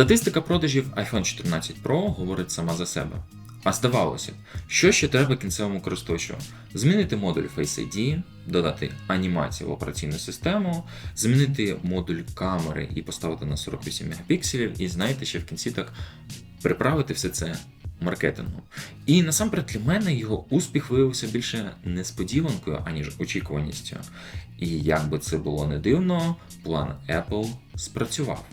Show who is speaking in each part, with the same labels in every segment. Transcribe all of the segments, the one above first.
Speaker 1: Статистика продажів iPhone 14 Pro говорить сама за себе. А здавалося, що ще треба кінцевому користувачу? Змінити модуль Face ID, додати анімацію в операційну систему, змінити модуль камери і поставити на 48 мегапікселів, і знаєте, ще в кінці так приправити все це маркетингом. І насамперед для мене його успіх виявився більше несподіванкою, аніж очікуваністю. І як би це було не дивно, план Apple спрацював.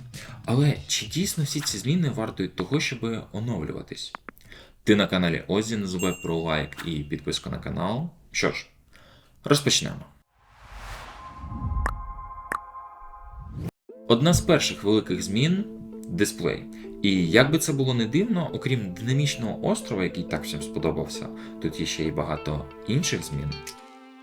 Speaker 1: Але чи дійсно всі ці зміни вартують того, щоб оновлюватись? Ти на каналі Озі, не забувай про лайк і підписку на канал. Що ж, розпочнемо. Одна з перших великих змін дисплей. І як би це було не дивно, окрім динамічного острова, який так всім сподобався, тут є ще й багато інших змін.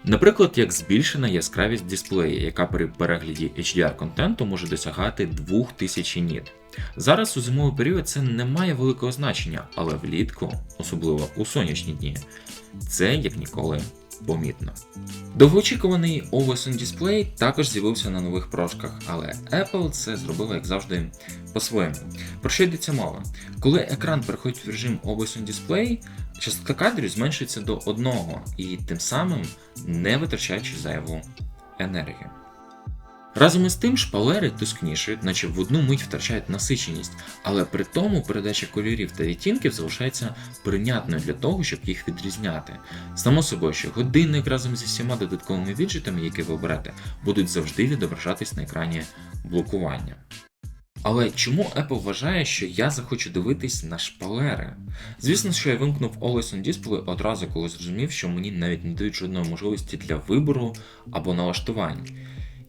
Speaker 1: Наприклад, як збільшена яскравість дисплея, яка при перегляді HDR контенту може досягати 2000 ніт. Зараз у зимовий період це не має великого значення, але влітку, особливо у сонячні дні, це як ніколи помітно. Довгоочікуваний Always Display також з'явився на нових прошках, але Apple це зробила, як завжди, по-своєму. Про що йдеться мова? Коли екран переходить в режим Always On Display, частота кадрів зменшується до одного і тим самим не витрачаючи зайву енергію. Разом із тим шпалери тускнішають, наче в одну мить втрачають насиченість, але при тому передача кольорів та відтінків залишається прийнятною для того, щоб їх відрізняти. Само собою, що годинник разом зі всіма додатковими віджитами, які ви оберете, будуть завжди відображатись на екрані блокування. Але чому Apple вважає, що я захочу дивитись на шпалери? Звісно, що я вимкнув Always on Display одразу, коли зрозумів, що мені навіть не дають жодної можливості для вибору або налаштувань.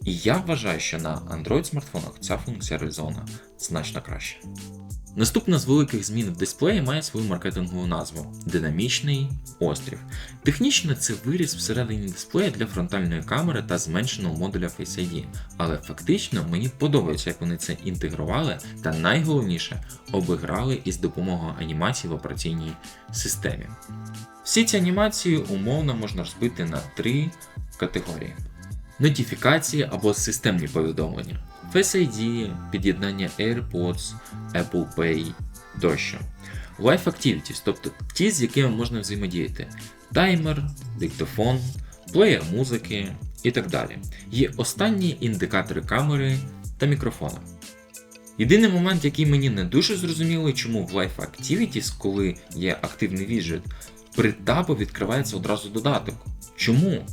Speaker 1: І я вважаю, що на Android смартфонах ця функція реалізована значно краще. Наступна з великих змін в дисплеї має свою маркетингову назву динамічний острів. Технічно це виріз всередині дисплея для фронтальної камери та зменшеного модуля Face ID, але фактично мені подобається, як вони це інтегрували та найголовніше обіграли із допомогою анімації в операційній системі. Всі ці анімації умовно можна розбити на три категорії нотифікації або системні повідомлення, Face ID, під'єднання AirPods, Apple Pay тощо. Live Activities, тобто ті, з якими можна взаємодіяти, таймер, диктофон, плеєр музики і так далі. Є останні індикатори камери та мікрофона. Єдиний момент, який мені не дуже зрозумілий, чому в Live Activities, коли є активний віджит, при тапу відкривається одразу додаток. Чому?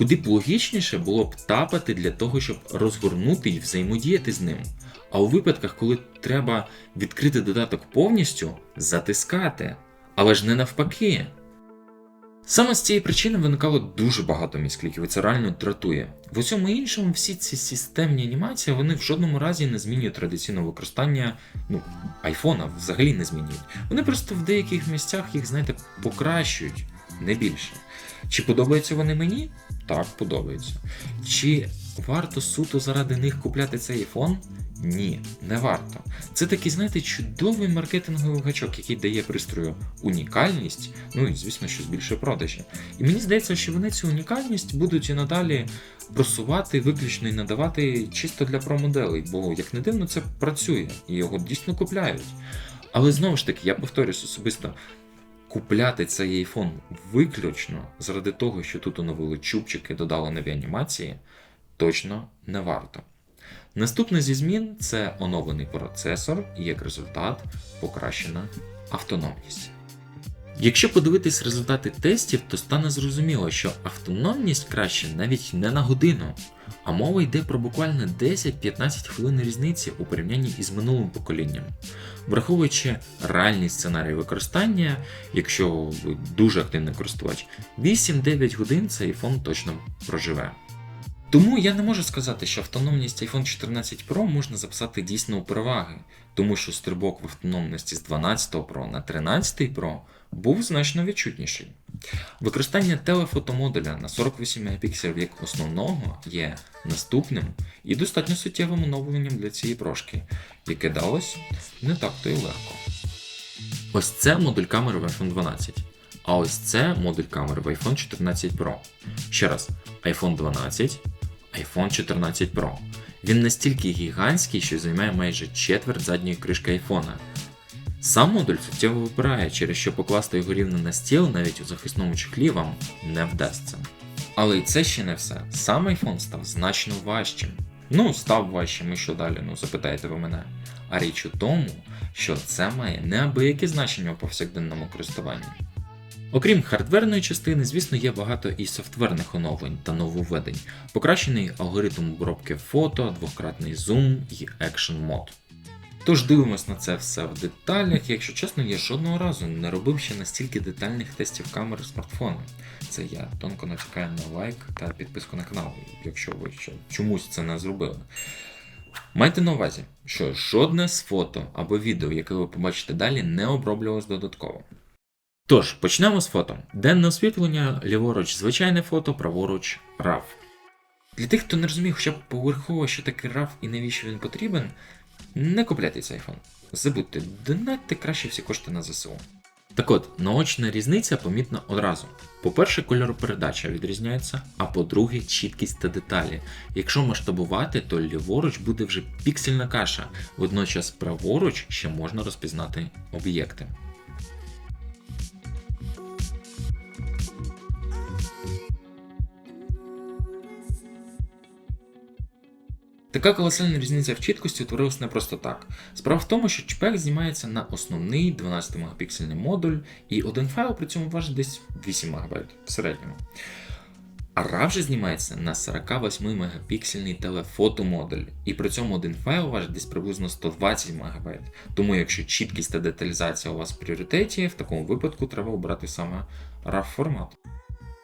Speaker 1: Куди б логічніше було б тапати для того, щоб розгорнути і взаємодіяти з ним. А у випадках, коли треба відкрити додаток повністю, затискати. Але ж не навпаки. Саме з цієї причини виникало дуже багато міскліків, і це реально дратує. В усьому іншому, всі ці системні анімації вони в жодному разі не змінюють традиційного використання ну, айфона, взагалі не змінюють. Вони просто в деяких місцях їх, знаєте, покращують, не більше. Чи подобаються вони мені? Так, подобаються. Чи варто суто заради них купляти цей iPhone? Ні, не варто. Це такий, знаєте, чудовий маркетинговий гачок, який дає пристрою унікальність, ну і звісно, що збільшує продажі. І мені здається, що вони цю унікальність будуть і надалі просувати виключно і надавати чисто для промоделей, бо, як не дивно, це працює і його дійсно купляють. Але знову ж таки, я повторюсь особисто, купляти цей iPhone виключно заради того, що тут оновили чубчики, додали нові анімації, точно не варто. Наступне зі змін це оновлений процесор і як результат покращена автономність. Якщо подивитись результати тестів, то стане зрозуміло, що автономність краще навіть не на годину, а мова йде про буквально 10-15 хвилин різниці у порівнянні із минулим поколінням. Враховуючи реальний сценарій використання, якщо ви дуже активний користувач, 8-9 годин цей iPhone точно проживе. Тому я не можу сказати, що автономність iPhone 14 Pro можна записати дійсно у переваги, тому що стрибок в автономності з 12 Pro на 13 Pro був значно відчутніший. Використання телефотомодуля на 48 Мп як основного є наступним і достатньо суттєвим оновленням для цієї прошки, яке далось не так то й легко. Ось це модуль камери в iPhone 12. А ось це модуль камери в iPhone 14 Pro. Ще раз, iPhone 12, iPhone 14 Pro. Він настільки гігантський, що займає майже четверть задньої кришки айфона. Сам модуль суттєво випирає, через що покласти його рівно на стіл навіть у захисному чехлі вам не вдасться. Але і це ще не все. Сам iPhone став значно важчим. Ну, став важчим і що далі, ну запитаєте ви мене. А річ у тому, що це має неабияке значення у повсякденному користуванні. Окрім хардверної частини, звісно, є багато і софтверних оновлень та нововведень, покращений алгоритм обробки фото, двократний зум і екшн мод. Тож дивимось на це все в деталях. Якщо чесно, я жодного разу не робив ще настільки детальних тестів камери смартфона. Це я тонко натякаю на лайк та підписку на канал, якщо ви ще чомусь це не зробили. Майте на увазі, що жодне з фото або відео, яке ви побачите далі, не оброблювалось додатково. Тож, почнемо з фото. Денне освітлення, ліворуч звичайне фото, праворуч RAW. Для тих, хто не розуміє хоча б поверхово, що таке RAW і навіщо він потрібен, не купляйте цей iPhone. Забудьте, донатьте краще всі кошти на ЗСУ. Так от, наочна різниця помітна одразу. По-перше, кольоропередача відрізняється, а по-друге, чіткість та деталі. Якщо масштабувати, то ліворуч буде вже піксельна каша, водночас праворуч ще можна розпізнати об'єкти. Така колосальна різниця в чіткості утворилась не просто так. Справа в тому, що чпек знімається на основний 12-мегапіксельний модуль, і один файл при цьому важить десь 8 МБ в середньому. А RAW же знімається на 48 мегапіксельний телефотомодуль, і при цьому один файл важить десь приблизно 120 МБ. Тому якщо чіткість та деталізація у вас в пріоритеті, в такому випадку треба обрати саме RAW формат.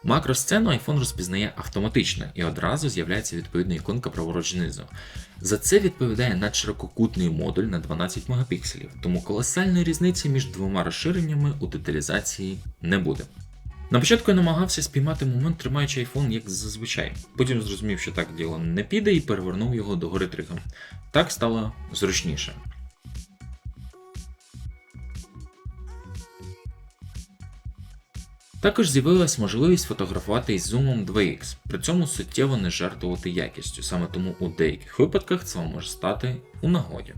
Speaker 1: Макросцену iPhone розпізнає автоматично і одразу з'являється відповідна іконка праворуч знизу. За це відповідає надширококутний модуль на 12 мегапікселів, тому колосальної різниці між двома розширеннями у деталізації не буде. На початку я намагався спіймати момент, тримаючи iPhone як зазвичай. Потім зрозумів, що так діло не піде і перевернув його до гори тригом. Так стало зручніше. Також з'явилась можливість фотографувати із зумом 2х, при цьому суттєво не жертвувати якістю, саме тому у деяких випадках це може стати у нагоді.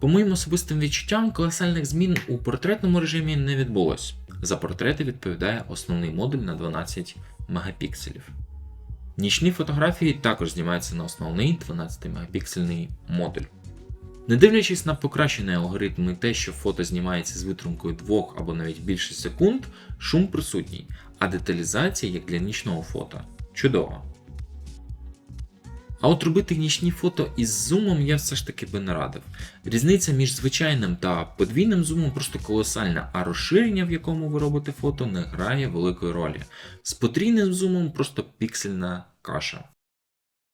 Speaker 1: По моїм особистим відчуттям, колосальних змін у портретному режимі не відбулось. За портрети відповідає основний модуль на 12 мегапікселів. Нічні фотографії також знімаються на основний 12 мегапіксельний модуль. Не дивлячись на покращений алгоритм і те, що фото знімається з витримкою 2 або навіть більше секунд, шум присутній, а деталізація, як для нічного фото, чудова. А от робити нічні фото із зумом я все ж таки би не радив. Різниця між звичайним та подвійним зумом просто колосальна, а розширення, в якому ви робите фото, не грає великої ролі. З потрійним зумом просто піксельна каша.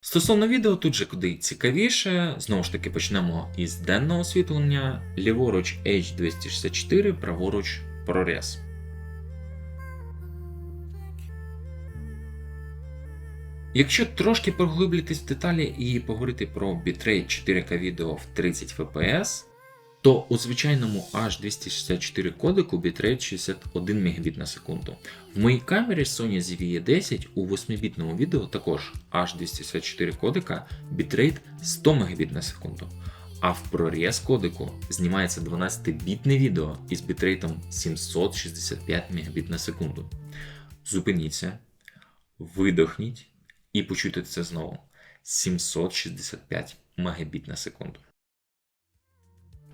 Speaker 1: Стосовно відео, тут же куди цікавіше, знову ж таки почнемо із денного освітлення, ліворуч H264, праворуч прорез. Якщо трошки поглиблитись в деталі і поговорити про бітрейт 4К відео в 30 fps, то у звичайному H264 кодеку бітрейт 61 Мбіт на секунду. В моїй камері Sony ZV-E10 у 8-бітному відео також H264 кодека бітрейт 100 Мбіт на секунду. А в проріз кодеку знімається 12-бітне відео із бітрейтом 765 Мбіт на секунду. Зупиніться, видохніть і почуйте це знову. 765 Мбіт на секунду.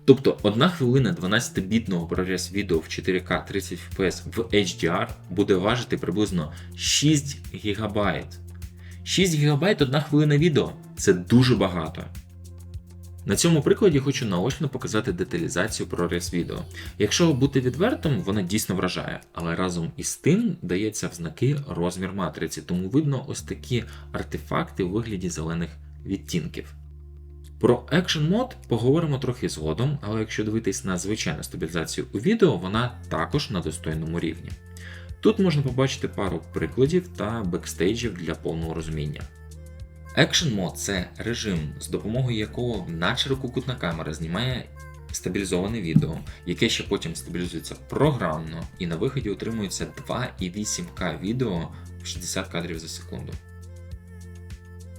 Speaker 1: Тобто 1 хвилина 12-бітного проріз відео в 4К 30 FPS в HDR буде важити приблизно 6 ГБ. 6 ГБ 1 хвилина відео це дуже багато. На цьому прикладі хочу наочно показати деталізацію проріз відео. Якщо бути відвертим, вона дійсно вражає, але разом із тим дається в знаки розмір матриці, тому видно ось такі артефакти у вигляді зелених відтінків. Про Action Mode поговоримо трохи згодом, але якщо дивитись на звичайну стабілізацію у відео, вона також на достойному рівні. Тут можна побачити пару прикладів та бекстейджів для повного розуміння. Action Mode це режим, з допомогою якого надширококутна камера знімає стабілізоване відео, яке ще потім стабілізується програмно і на виході отримується 2,8К відео в 60 кадрів за секунду.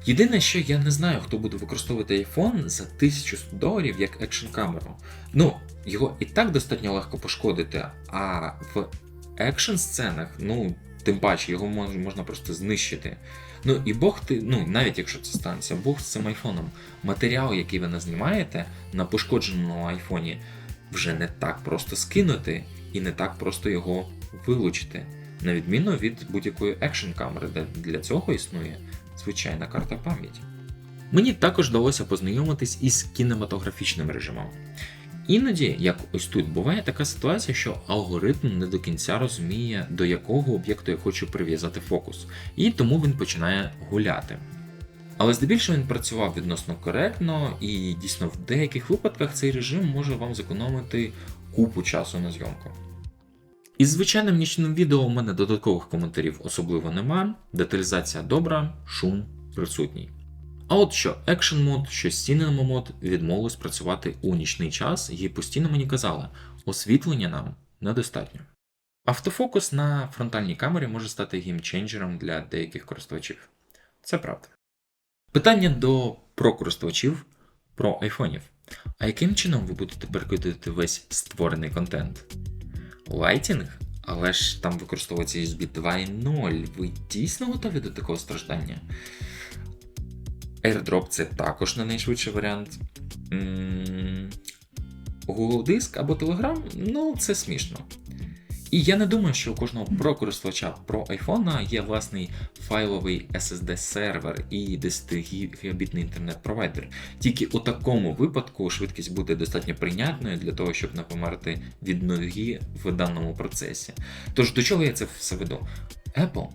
Speaker 1: Єдине, що я не знаю, хто буде використовувати iPhone за 1100 доларів як екшн камеру. Ну, його і так достатньо легко пошкодити, а в екшн сценах, ну, тим паче, його можна просто знищити. Ну і Бог ти, ну навіть якщо це станеться, Бог з цим айфоном. Матеріал, який ви назнімаєте на пошкодженому айфоні, вже не так просто скинути і не так просто його вилучити. На відміну від будь-якої екшн камери, де для цього існує звичайна карта пам'яті. Мені також вдалося познайомитись із кінематографічним режимом. Іноді, як ось тут, буває така ситуація, що алгоритм не до кінця розуміє, до якого об'єкту я хочу прив'язати фокус, і тому він починає гуляти. Але здебільшого він працював відносно коректно, і дійсно в деяких випадках цей режим може вам зекономити купу часу на зйомку. Із звичайним нічним відео у мене додаткових коментарів особливо нема, деталізація добра, шум присутній. А от що Action мод, що Cinema мод відмовились працювати у нічний час і постійно мені казали, освітлення нам недостатньо. Автофокус на фронтальній камері може стати геймченджером для деяких користувачів. Це правда. Питання до про-користувачів про айфонів. А яким чином ви будете перекидати весь створений контент? Лайтінг? Але ж там використовується USB 2.0. Ви дійсно готові до такого страждання? AirDrop це також не найшвидший варіант. Google Диск або Telegram, ну це смішно. І я не думаю, що у кожного про-користувача про iPhone є власний файловий SSD-сервер і 10 гігабітний інтернет-провайдер. Тільки у такому випадку швидкість буде достатньо прийнятною для того, щоб не померти від ноги в даному процесі. Тож до чого я це все веду? Apple,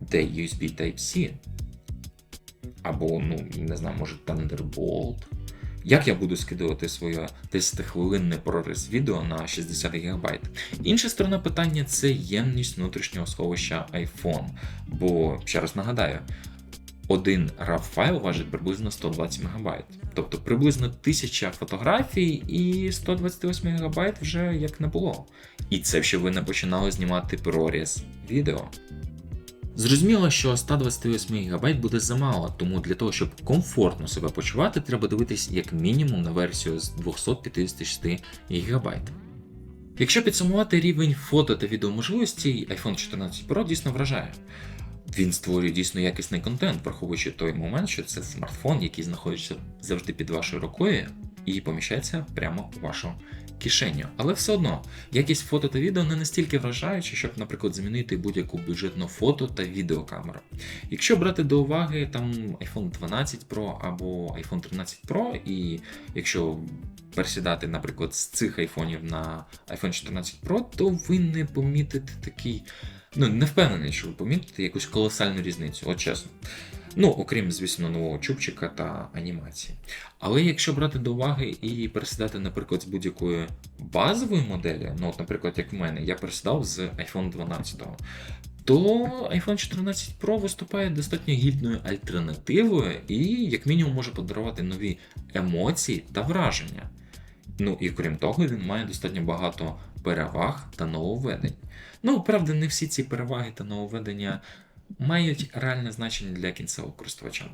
Speaker 1: де USB Type-C, або, ну, не знаю, може Thunderbolt. Як я буду скидувати своє 10-хвилинне прорис відео на 60 ГБ? Інша сторона питання це ємність внутрішнього сховища iPhone. Бо, ще раз нагадаю, один RAW файл важить приблизно 120 МБ. Тобто приблизно 1000 фотографій і 128 МБ вже як не було. І це ще ви не починали знімати проріз відео. Зрозуміло, що 128 ГБ буде замало, тому для того, щоб комфортно себе почувати, треба дивитись як мінімум на версію з 256 ГБ. Якщо підсумувати рівень фото та відеоможливостей, iPhone 14 Pro дійсно вражає. Він створює дійсно якісний контент, враховуючи той момент, що це смартфон, який знаходиться завжди під вашою рукою і поміщається прямо у вашу кишеню. Але все одно, якість фото та відео не настільки вражаюча, щоб, наприклад, замінити будь-яку бюджетну фото та відеокамеру. Якщо брати до уваги там iPhone 12 Pro або iPhone 13 Pro, і якщо пересідати, наприклад, з цих айфонів на iPhone 14 Pro, то ви не помітите такий. Ну, не впевнений, що ви помітите якусь колосальну різницю, от чесно. Ну, окрім, звісно, нового чубчика та анімації. Але якщо брати до уваги і пересідати, наприклад, з будь-якої базової моделі, ну, от, наприклад, як в мене, я пересідав з iPhone 12, то iPhone 14 Pro виступає достатньо гідною альтернативою і, як мінімум, може подарувати нові емоції та враження. Ну і крім того, він має достатньо багато переваг та нововведень. Ну, правда, не всі ці переваги та нововведення мають реальне значення для кінцевого користувача.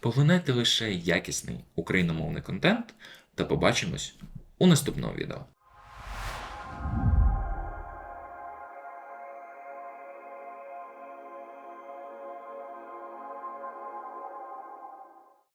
Speaker 1: Поглинайте лише якісний україномовний контент та побачимось у наступному відео.